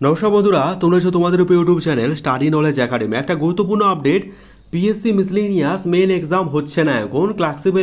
নমস্কার বন্ধুরা তোমরা তোমাদের উপর YouTube channel study knowledge academy একটা গুরুত্বপূর্ণ update PSC miscellaneous main exam হচ্ছে না এখন।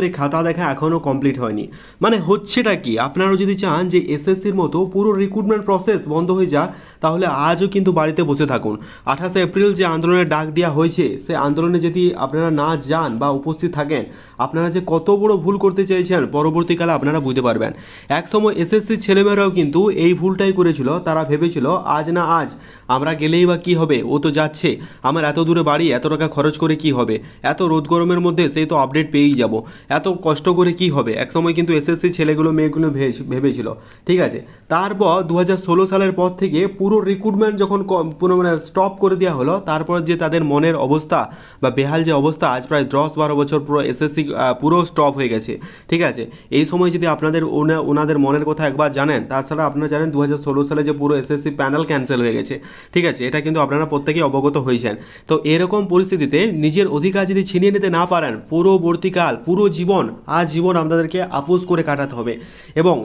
এই খাতা দেখা এখনও কমপ্লিট হয়নি। মানে হচ্ছেটা কি? আপনারা যদি চান যে এসএসসির মতো পুরো রিক্রুটমেন্ট প্রসেস বন্ধ হয়ে যাক, তাহলে আজও কিন্তু বাড়িতে বসে থাকুন। আঠাশে এপ্রিল যে আন্দোলনের ডাক দেওয়া হয়েছে, সে আন্দোলনে যদি আপনারা না যান বা উপস্থিত থাকেন, আপনারা যে কত বড় ভুল করতে চাইছেন, পরবর্তীকালে আপনারা বুঝতে পারবেন। একসময় এসএসসির ছেলেমেয়েরাও কিন্তু এই ভুলটাই করেছিল। তারা ভেবেছিল, আজ না আজ, আমরা গেলেই বা কী হবে? ও তো যাচ্ছে। আমার এত দূরে বাড়ি, এত টাকা খরচ করে কি হবে? এত রোদ গরমের মধ্যে সেই তো আপডেট পেয়েই যাব। এত কষ্ট করে কি হবে? একসময় কিন্তু এসএসসি ছেলেগুলো মেয়েগুলো ভেবে- ভেবেছিল। ঠিক আছে? তারপর দু হাজার ষোলো সালের পর থেকে পুরো রিক্রুটমেন্ট যখন পুরো মানে স্টপ করে দেওয়া হলো, তারপর যে তাদের মনের অবস্থা বা বেহাল যে অবস্থা, আজ প্রায় দশ বারো বছর পুরো এসএসসি পুরো স্টপ হয়ে গেছে। ঠিক আছে? এই সময় যদি আপনাদের ওনা- ওনাদের মনের কথা একবার জানেন, তাছাড়া আপনারা জানেন দু হাজার ষোলো সালে যে পুরো এসএসসি প্যানেল ক্যান্সেল হয়ে গেছে। ঠিক আছে? এটা কিন্তু আপনারা প্রত্যেকেই অবগত হয়েছেন। তো এরকম পরিস্থিতিতে নিজের অধিকার যদি ছিনিয়ে নিতে না পারেন পুরোবর্তীকাল পুরো জীবন, আজীবন জীবন আপনাদেরকে আপোষ করে কাটাতে হবে। এবং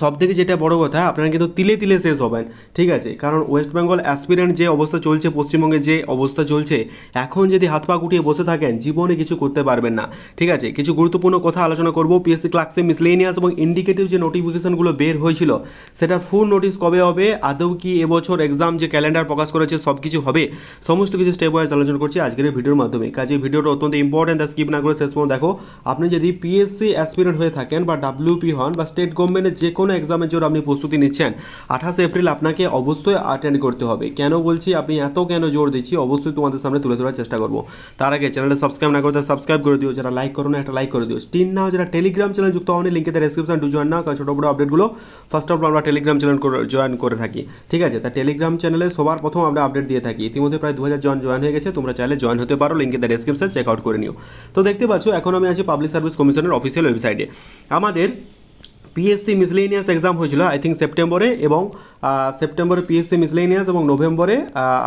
সব থেকে যেটা বড় কথা, আপনারা কিন্তু তিলে তিলে শেষ হবেন, ঠিক আছে? কারণ ওয়েস্ট বেঙ্গল অ্যাসপিরেন্ট যে অবস্থা চলছে, পশ্চিমবঙ্গে যে অবস্থা চলছে, এখন যদি হাত পা গুটিয়ে বসে থাকেন, জীবনে কিছু করতে পারবেন না, ঠিক আছে? কিছু গুরুত্বপূর্ণ কথা আলোচনা করব পিএসসি ক্লাসে মিসলেনিয়াস এবং ইন্ডিকেটিভ যে নোটিফিকেশনগুলো বের হয়েছিল, সেটা ফুল নোটিশ কবে হবে, আদৌ কি এবছর এক্সাম যে ক্যালেন্ডার প্রকাশ করেছে সব কিছু হবে, সমস্ত কিছু স্টেপ ওয়াইজ আলোচনা করছি আজকের ভিডিওর মাধ্যমে। কাজে ভিডিওটা অত্যন্ত ইম্পর্টেন্ট স্কিপ না করে শেষ পর্যন্ত দেখো। আপনি যদি পিএসসি অ্যাসপিরেন্ট হয়ে থাকেন বা ডাব্লিউপি হন বা স্টেট গভর্নমেন্টের যে এক্সামের জন্য আপনি প্রস্তুতি নিচ্ছেন, আঠাশে এপ্রিল আপনাকে অবশ্যই অ্যাটেন্ড করতে হবে। কেন বলছি? আপনি এত কেন জোর দিচ্ছি? অবশ্যই তোমাদের সামনে তুলে ধরার চেষ্টা করব। তার আগে চ্যানেলটা সাবস্ক্রাইব না করতে সাবস্ক্রাইব করে দিও। যারা লাইক করো না, একটা লাইক করে দিও। স্টিন নাও যারা টেলিগ্রাম চ্যানেল যুক্ত হওনি লিঙ্কে ডেসক্রিপশন টু জয়েন নাও। কারণ ছোটো বড়ো আপডেটগুলো ফার্স্ট অফ অল আমরা টেলিগ্রাম চ্যানেল জয়েন করে থাকি। ঠিক আছে? তা টেলিগ্রাম চ্যানেলে সবার প্রথম আমরা আপডেট দিয়ে থাকি। ইতিমধ্যে প্রায় দু হাজার জন জয়েন হয়ে গেছে। তোমরা চাইলে জয়েন হতে পারো। লিঙ্কে ডেসক্রিপশন চেক আউট করে নিও। তো দেখতে পাচ্ছ, এখন আমি আছি পাবলিক সার্ভিস কমিশনের অফিসিয়াল ওয়েবসাইটে আমাদের পিএসসি মিসলেনিয়াস এক্সাম হয়েছিল আই থিঙ্ক সেপ্টেম্বরে এবং সেপ্টেম্বরে পিএসসি মিসলেনিয়াস এবং নভেম্বরে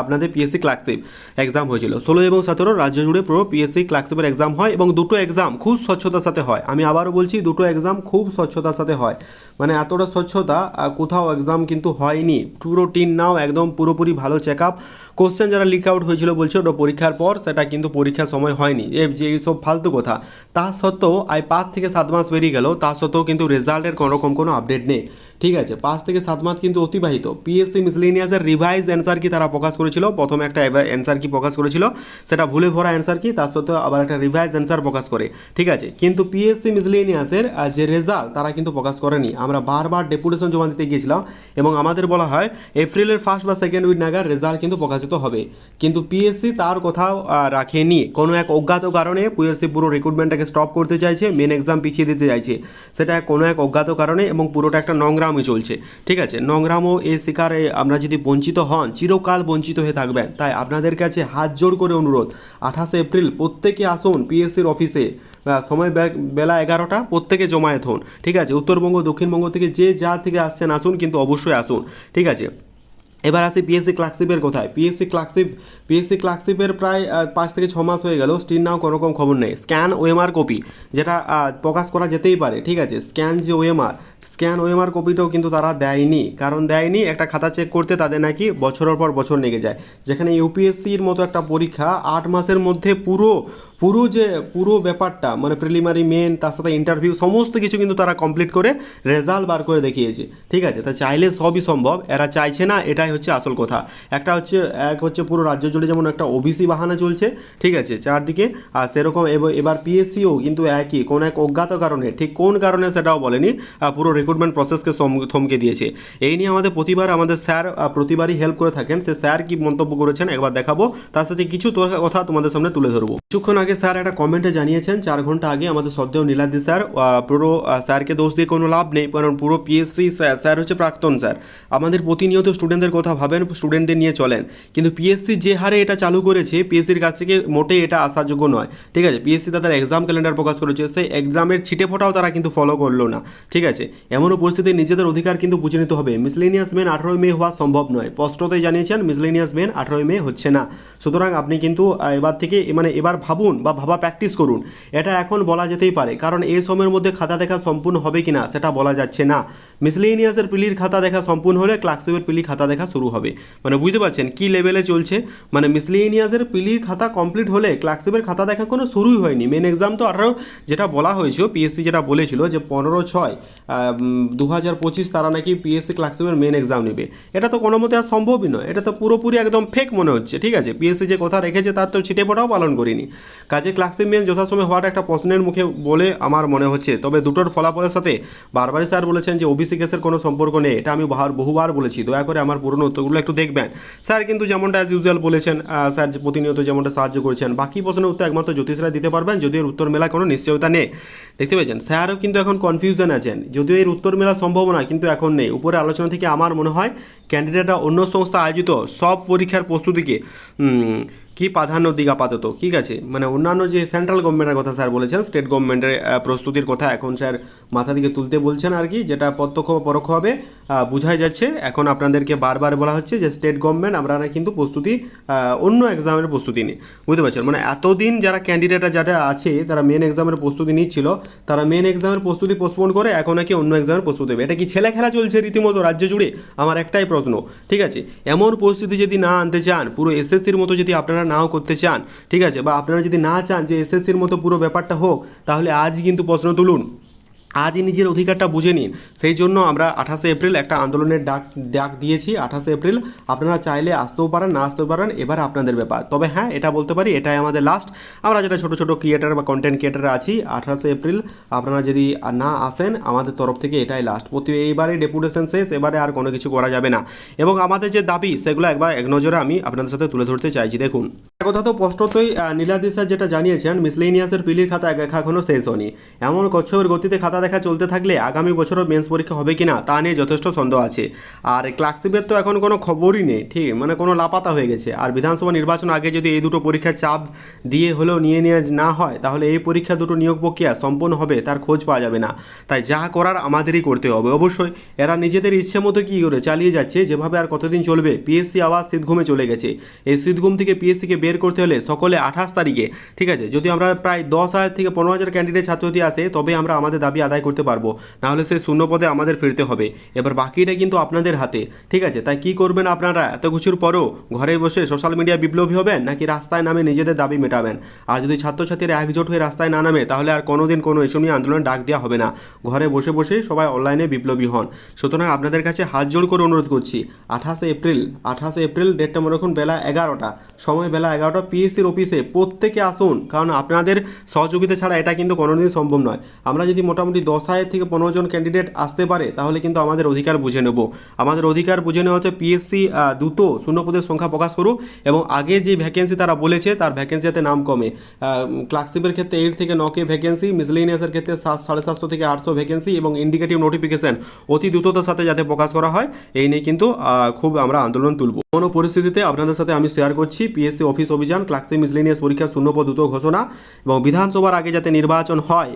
আপনাদের পিএসসি ক্লার্কশিপ এক্সাম হয়েছিল। ষোলো এবং সতেরো রাজ্য জুড়ে পুরো পিএসসি ক্লার্কশিপের এক্সাম হয় এবং দুটো এক্সাম খুব স্বচ্ছতার সাথে হয়। আমি আবারও বলছি, দুটো এক্সাম খুব স্বচ্ছতার সাথে হয়। মানে এতটা স্বচ্ছতা কোথাও এক্সাম কিন্তু হয়নি। পুরো টিন নাও, একদম পুরোপুরি ভালো চেক আপ কোশ্চেন যারা লিক আউট হয়েছিল বলছে, ওটা পরীক্ষার পর, সেটা কিন্তু পরীক্ষার সময় হয়নি। এ যে সব ফালতু কথা। তা সত্ত্বেও আই পাঁচ থেকে সাত মাস বেরিয়ে গেল, তা সত্ত্বেও কিন্তু রেজাল্টের রকম কোনো আপডেট নেই। ঠিক আছে, পাঁচ থেকে সাত মাস কিন্তু অতিবাহিত। পিএসসি মিসলিনিয়াসের রিভাইজ অ্যান্সার কি তারা প্রকাশ করেছিল? প্রথমে একটা অ্যান্সার কি প্রকাশ করেছিল? সেটা ভুলে ভরা অ্যান্সার কি? তার সত্ত্বেও আবার একটা রিভাইজ অ্যান্সার প্রকাশ করে। ঠিক আছে, কিন্তু পিএসসি মিসলিনিয়াসের যে রেজাল্ট তারা কিন্তু প্রকাশ করেনি। আমরা বারবার ডেপুটেশন জমা দিতে গিয়েছিলাম এবং আমাদের বলা হয় এপ্রিলের ফার্স্ট বা সেকেন্ড উইক নাগাদ রেজাল্ট কিন্তু প্রকাশিত হবে। কিন্তু পিএসসি তার কোথাও রাখেনি। কোনো এক অজ্ঞাত কারণে পিএসসি পুরো রিক্রুটমেন্টটাকে স্টপ করতে চাইছে মেন এক্সাম পিছিয়ে দিতে চাইছে। সেটা কোনো এক অজ্ঞাত কারণে এবং পুরোটা একটা নোংরামই চলছে। ঠিক আছে? নংরামও এ শিকারে আমরা যদি বঞ্চিত হন, চিরকাল বঞ্চিত হয়ে থাকবেন। তাই আপনাদের কাছে হাত জোর করে অনুরোধ, আঠাশে এপ্রিল প্রত্যেকে আসুন পিএসসির অফিসে। সময় বেলা এগারোটা, প্রত্যেকে জমায়েত হন। ঠিক আছে? উত্তরবঙ্গ, দক্ষিণবঙ্গ থেকে যে যা থেকে আসছেন আসুন, কিন্তু অবশ্যই আসুন। ঠিক আছে? এবার আসি পিএসসি ক্লার্কশিপের কোথায়? পিএসসি ক্লার্কশিপ পিএসসি ক্লার্কশিপের প্রায় পাঁচ থেকে ছ মাস হয়ে গেল। স্টিল নাও কোনো রকম খবর নেই। স্ক্যান ওএমআর কপি যেটা প্রকাশ করা যেতেই পারে, ঠিক আছে? স্ক্যান যে ওএমআর স্ক্যান ওএমআর কপিটাও কিন্তু তারা দেয়নি। কারণ দেয়নি, একটা খাতা চেক করতে তাদের নাকি বছরের পর বছর লেগে যায়। যেখানে ইউপিএসসির মতো একটা পরীক্ষা, আট মাসের মধ্যে পুরো পুরো যে, পুরো ব্যাপারটা মানে প্রিলিমারি মেন তার সাথে ইন্টারভিউ সমস্ত কিছু কিন্তু তারা কমপ্লিট করে রেজাল্ট বার করে দেখিয়েছে। ঠিক আছে? তা চাইলে সবই সম্ভব, এরা চাইছে না, এটাই হচ্ছে আসল কথা। একটা হচ্ছে, এক হচ্ছে পুরো রাজ্য জুড়ে যেমন একটা ওবিসি বাহানা চলছে, ঠিক আছে, চারদিকে, আর সেরকম এব- এবার পিএসসিও কিন্তু একই, কোন এক অজ্ঞাত কারণে, ঠিক কোন কারণে সেটাও বলেনি পুরো রিক্রুটমেন্ট প্রসেসকে থমকে দিয়েছে। এই নিয়ে আমাদের প্রতিবার আমাদের স্যার প্রতিবারই হেল্প করে থাকেন। সে স্যার কি মন্তব্য করেছেন একবার দেখাবো, তার সাথে কিছু কথা তোমাদের সামনে তুলে ধরবো। কিছুক্ষণ আগে স্যার একটা কমেন্টে জানিয়েছেন, চার ঘণ্টা আগে আমাদের সদ্দেও নীলাদ্রি স্যার পুরো স্যারকে দোষ দিয়ে কোনো লাভ নেই, কারণ পুরো পিএসসি স্যার স্যার হচ্ছে প্রাক্তন স্যার। আমাদের প্রতিনিয়ত স্টুডেন্টদের কথা ভাবেন স্টুডেন্টদের নিয়ে চলেন। কিন্তু পিএসসি যে হারে এটা চালু করেছে পিএসসির কাছ থেকে মোটেই এটা আশাযোগ্য নয়। ঠিক আছে? পিএসসি তাদের এক্সাম ক্যালেন্ডার প্রকাশ করেছে। সেই এক্সামের ছিটে ফোটাও তারা কিন্তু ফলো করল না। ঠিক আছে? এমনও পরিস্থিতি নিজেদের অধিকার কিন্তু বুঝে নিতে হবে। মিসলেনিয়াস মেন আঠারোই মে হওয়া সম্ভব নয়। স্পষ্টতই জানিয়েছেন মিসলেনিয়াস মেন আঠারোই মে হচ্ছে না। সুতরাং আপনি কিন্তু এবার থেকে মানে এবার ভাবুন বা ভাবা প্র্যাকটিস করুন। এটা এখন বলা যেতেই পারে। কারণ এই সময়ের মধ্যে খাতা দেখা সম্পূর্ণ হবে কিনা, সেটা বলা যাচ্ছে না। মিসলেনিয়াসের পিলির খাতা দেখা সম্পূর্ণ হলে ক্লার্কশিপের পিলি খাতা দেখা শুরু হবে। মানে বুঝতে পারছেন কি লেভেলে চলছে? মানে মিসলিনিয়াসের পিলির খাতা কমপ্লিট হলে ক্লার্কশিপের খাতা দেখা কোনো শুরুই হয়নি। মেন এক্সাম তো আঠারো, যেটা বলা হয়েছিল পিএসসি যেটা বলেছিল যে পনেরো ছয় দু হাজার পঁচিশ তারা নাকি পিএসসি ক্লার্কশিপের মেন এক্সাম নেবে। এটা তো কোনো মতে আর সম্ভবই নয়। এটা তো পুরোপুরি একদম ফেক মনে হচ্ছে, ঠিক আছে? পিএসসি যে কথা রেখেছে তার তো ছিটে পটাও পালন করিনি। কাজে ক্লার্কশিপ মেন যথাসময় হওয়াটা একটা প্রশ্নের মুখে বলে আমার মনে হচ্ছে। তবে দুটোর ফলাফলের সাথে বারবারই স্যার বলেছেন যে ওবিসি কেসের কোনো সম্পর্ক নেই। এটা আমি বহুবার বলেছি। দয়া করে আমার পুরনো উত্তরগুলো একটু দেখবেন। স্যার, কিন্তু যেমনটা অ্যাজ ইউজুয়াল বলেছেন স্যার প্রতিনিয়ত যেমনটা সাহায্য করেছেন, বাকি প্রশ্নের উত্তর একমাত্র জ্যোতিষরা দিতে পারবেন, যদিও এর উত্তর মেলা কোনো নিশ্চয়তা নেই। দেখতে পেয়েছেন? স্যারও কিন্তু এখন কনফিউশন আছেন, যদিও এর উত্তর মেলা সম্ভব না কিন্তু এখন নেই। উপরে আলোচনা থেকে আমার মনে হয় ক্যান্ডিডেটরা অন্য সংস্থা আয়োজিত সব পরীক্ষার প্রস্তুতিকে কি প্রাধান্য দিক আপাতত? ঠিক আছে? মানে অন্যান্য যে সেন্ট্রাল গভর্নমেন্টের কথা স্যার বলেছেন স্টেট গভর্নমেন্টের প্রস্তুতির কথা এখন স্যার মাথা দিকে তুলতে বলছেন আর কি, যেটা প্রত্যক্ষ পরোক্ষভাবে বোঝাই যাচ্ছে। এখন আপনাদেরকে বারবার বলা হচ্ছে যে স্টেট গভর্নমেন্ট আমরা কিন্তু প্রস্তুতি অন্য এক্সামের প্রস্তুতি নিই বুঝতে পারছেন? মানে এতদিন যারা ক্যান্ডিডেটরা যারা আছে, তারা মেন এক্সামের প্রস্তুতি নিচ্ছিল, তারা মেন এক্সামের প্রস্তুতি পোস্টপোন করে এখন নাকি অন্য এক্সামের প্রস্তুতি দেবে। এটা কি ছেলে খেলা চলছে রীতিমতো রাজ্য জুড়ে? আমার একটাই প্রশ্ন। ঠিক আছে? এমন পরিস্থিতি যদি না আনতে চান, পুরো এসএসসির মতো যদি আপনারা নাও করতে চান, ঠিক আছে? বা আপনারা যদি না চান যে এসএসসির মতো পুরো ব্যাপারটা হোক, তাহলে আজ কিন্তু প্রশ্ন তুলুন। আজই নিজের অধিকারটা বুঝে নিন। সেই জন্য আমরা আঠাশে এপ্রিল একটা আন্দোলনের ডাক ডাক দিয়েছি। আঠাশে এপ্রিল আপনারা চাইলে আসতেও পারেন না আসতেও পারেন এবার আপনাদের ব্যাপার। তবে হ্যাঁ এটা বলতে পারি এটাই আমাদের লাস্ট আমরা যেটা ছোটো ছোটো ক্রিয়েটার বা কন্টেন্ট ক্রিয়েটার আছি আঠাশে এপ্রিল আপনারা যদি না আসেন আমাদের তরফ থেকে এটাই লাস্ট প্রতি এইবারে ডেপুটেশন শেষ এবারে আর কোনো কিছু করা যাবে না। এবং আমাদের যে দাবি সেগুলো একবার এক নজরে আমি আপনাদের সাথে তুলে ধরতে চাইছি। দেখুন একটা কথা তো স্পষ্টতই আহ, নীলাদ্রি স্যার যেটা জানিয়েছেন মিসলেনিয়াসের পিলির খাতা এখনও শেষ হয়নি। এমন কচ্ছপের গতিতে খাতা দেখা চলতে থাকলে আগামী বছরও মেন্স পরীক্ষা হবে কিনা তা নিয়ে যথেষ্ট সন্দেহ আছে। আর ক্লার্কশিপের তো এখন কোনো খবরই নেই, ঠিক মানে কোনো লাপাতা হয়ে গেছে। আর বিধানসভা নির্বাচন আগে যদি এই দুটো পরীক্ষার চাপ দিয়ে হলেও নিয়ে নেওয়া না হয়, তাহলে এই পরীক্ষা দুটো নিয়োগ প্রক্রিয়া সম্পন্ন হবে, তার খোঁজ পাওয়া যাবে না। তাই যা করার আমাদেরই করতে হবে। অবশ্যই এরা নিজেদের ইচ্ছে মতো কী করে চালিয়ে যাচ্ছে, যেভাবে আর কতদিন চলবে পিএসসি আবার শীতঘুমে চলে গেছে। এই শীতঘুম থেকে পিএসসিকে বের করতে হলে সকলে আঠাশ তারিখে, ঠিক আছে, যদি আমরা প্রায় দশ হাজার থেকে পনেরো হাজার ক্যান্ডিডেট ছাত্রছাত্রী আসে তবে আমরা আমাদের দাবি আদায় করতে পারব। নাহলে সেই শূন্য পদে আমাদের ফিরতে হবে। এবার বাকিটা কিন্তু আপনাদের হাতে। ঠিক আছে? তাই কি করবেন আপনারা? এত কিছুর পরও ঘরে বসে সোশ্যাল মিডিয়া বিপ্লবী হবেন, নাকি রাস্তায় নামে নিজেদের দাবি মেটাবেন? আর যদি ছাত্রছাত্রীরা একজোট হয়ে রাস্তায় না নামে, তাহলে আর কোনোদিন কোনো এসব নিয়ে আন্দোলন ডাক দেওয়া হবে না। ঘরে বসে বসে সবাই অনলাইনে বিপ্লবী হন। সুতরাং আপনাদের কাছে হাত জোড় করে অনুরোধ করছি, আঠাশে এপ্রিল আঠাশে এপ্রিল ডেটটা মনে রাখুন, বেলা এগারোটা। সময় বেলা এগারোটা, পিএসসির অফিসে প্রত্যেকে আসুন, কারণ আপনাদের সহযোগিতা ছাড়া এটা কিন্তু কোনোদিন সম্ভব নয়। আমরা যদি মোটামুটি দশ হাজার থেকে পনেরো জন ক্যান্ডিডেট আসতে পারে, তাহলে কিন্তু আমাদের অধিকার বুঝে নেব। আমাদের অধিকার বুঝে নেওয়া হচ্ছে পিএসসি দ্রুত শূন্যপদের সংখ্যা প্রকাশ করুক এবং আগে যে ভ্যাকেন্সি তারা বলেছে, তার ভ্যাকেন্সি যাতে নাম কমে। ক্লার্কশিপের ক্ষেত্রে এইট থেকে নকে ভ্যাকেন্সি মিসলেনিয়াসের ক্ষেত্রে সাত, সাড়ে সাতশো থেকে আটশো ভ্যাকেন্সি এবং ইন্ডিকেটিভ নোটিফিকেশন অতি দ্রুততার সাথে যাতে প্রকাশ করা হয়, এই নিয়ে কিন্তু খুব আমরা আন্দোলন তুলব। কোনো পরিস্থিতিতে আপনাদের সাথে আমি শেয়ার করছি পিএসসি অফিস অভিযান ক্লার্কশিপ মিসলেনিয়াস পরীক্ষা শূন্যপদ দ্রুত ঘোষণা এবং বিধানসভার আগে যাতে নির্বাচন হয়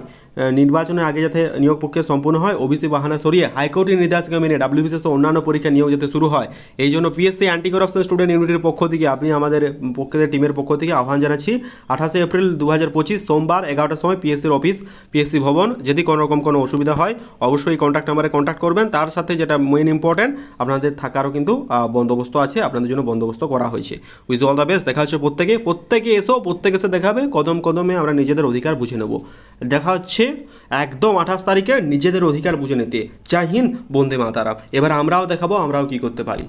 নির্বাচনের আগে যাতে নিয়োগ প্রক্রিয়া সম্পূর্ণ হয়, ওবিসি বাহানা সরিয়ে হাইকোর্টের নির্দেশকে মেনে ডাব্লিউবিসিএস ও অন্যান্য পরীক্ষা নিয়োগ যাতে শুরু হয়। এই জন্য পিএসসি অ্যান্টি করাপশন স্টুডেন্ট ইউনিটির পক্ষ থেকে আপনি আমাদের পক্ষের টিমের পক্ষ থেকে আহ্বান জানাচ্ছি। আঠাশে এপ্রিল দু হাজার পঁচিশ সোমবার এগারোটার সময় পিএসসির অফিস পিএসসি ভবন, যদি কোনো রকম কোনো অসুবিধা হয়, অবশ্যই কন্ট্যাক্ট নাম্বারে কন্ট্যাক্ট করবেন। তার সাথে যেটা মেইন ইম্পর্টেন্ট আপনাদের থাকারও কিন্তু বন্দোবস্ত আছে। আপনাদের জন্য বন্দোবস্ত করা হয়েছে। উইজ অল দ্য বেস্ট দেখা হচ্ছে প্রত্যেকে। প্রত্যেকে এসো, প্রত্যেকে এসে দেখাবে। কদম কদমে আমরা নিজেদের অধিকার বুঝে নেব। দেখা হচ্ছে একদম আঠাশ তারিখে নিজেদের অধিকার বুঝে নিতে। জয় বন্দে মাতারাম। এবার আমরাও দেখাবো, আমরাও কি করতে পারি।